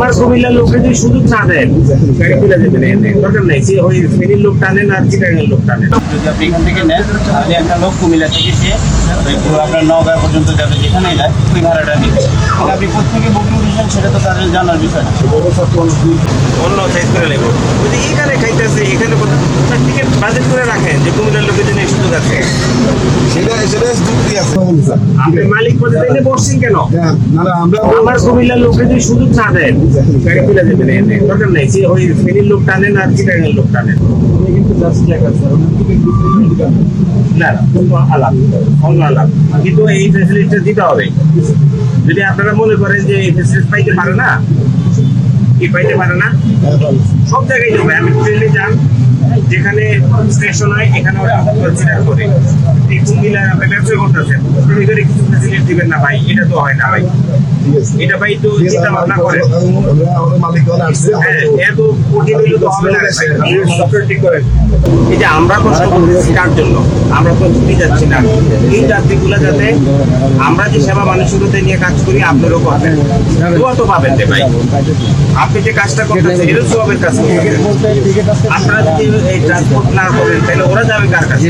আমার কুমিল্লার লোককে যদি সুযোগ না দেন গাড়ি তুলে দেবেন এনে। দরকার নাই সে ওই ফেনীর লোক টানেন আর চিটাঙ্গের লোক টানেন যদি আপনি এখান থেকে নেন তাহলে একটা লোক কুমিল্লা থেকে সে আপনার নগাঁ পর্যন্ত যাবে যেখানেই যায় ওই ভাড়াটা নিচ্ছে আপনি কোথেকে বুকিং দিচ্ছেন সেটা তো তাদের জানার বিষয় না। অন্য সাইজ করে নেব যদি এখানে খাইতেছে এখানে টিকিট করে রাখেন যে কুমিল্লার লোকের জন্য সুযোগ আছে। সেটা সেটা যুক্তি আছে। আপনি মালিক পদে তাইলে বসছেন কেন? হ্যাঁ, না না আমরা আমার কুমিল্লার লোককে যদি সুযোগ না দেন গাড়ি তুলে দেবেন এনে। দরকার নাই সে ওই লোক টানেন আর চিটাঙ্গের লোক টানেন। কিন্তু জাস্ট লেখা স্যার না আলাপ অন্য আলাপ কিন্তু এই ফেসিলিটিটা দিতে হবে। যদি আপনারা মনে করেন যে এই ফেসিলিটি পাইতে পারে না কি পাইতে পারে না? সব জায়গায় যাবে। আমি ট্রেনে যান স্টেশন হয় এখানে ওরা কনসিডার করে এই কুমিল্লার আপনি ব্যবসা করতেছেন করে কিছু ফেসিলিটি দিবেন না ভাই এটা তো হয় না ভাই। এটা ভাই তো চিন্তা ভাবনা আসছে হ্যাঁ এত কঠিন হইলে তো হবে না ঠিক করেন। এই যে আমরা কষ্ট করতেছি কার জন্য আমরা তো ছুটি যাচ্ছি না। এই যাত্রীগুলো যাতে আমরা যে সেবা মানসিকতা নিয়ে কাজ করি আপনারও করবেন দোয়া তো পাবেন রে ভাই। আপনি যে কাজটা করতেছেন এটা সবের কাজ আপনারা যদি এই ট্রান্সপোর্ট না করেন তাহলে ওরা যাবে কার কাছে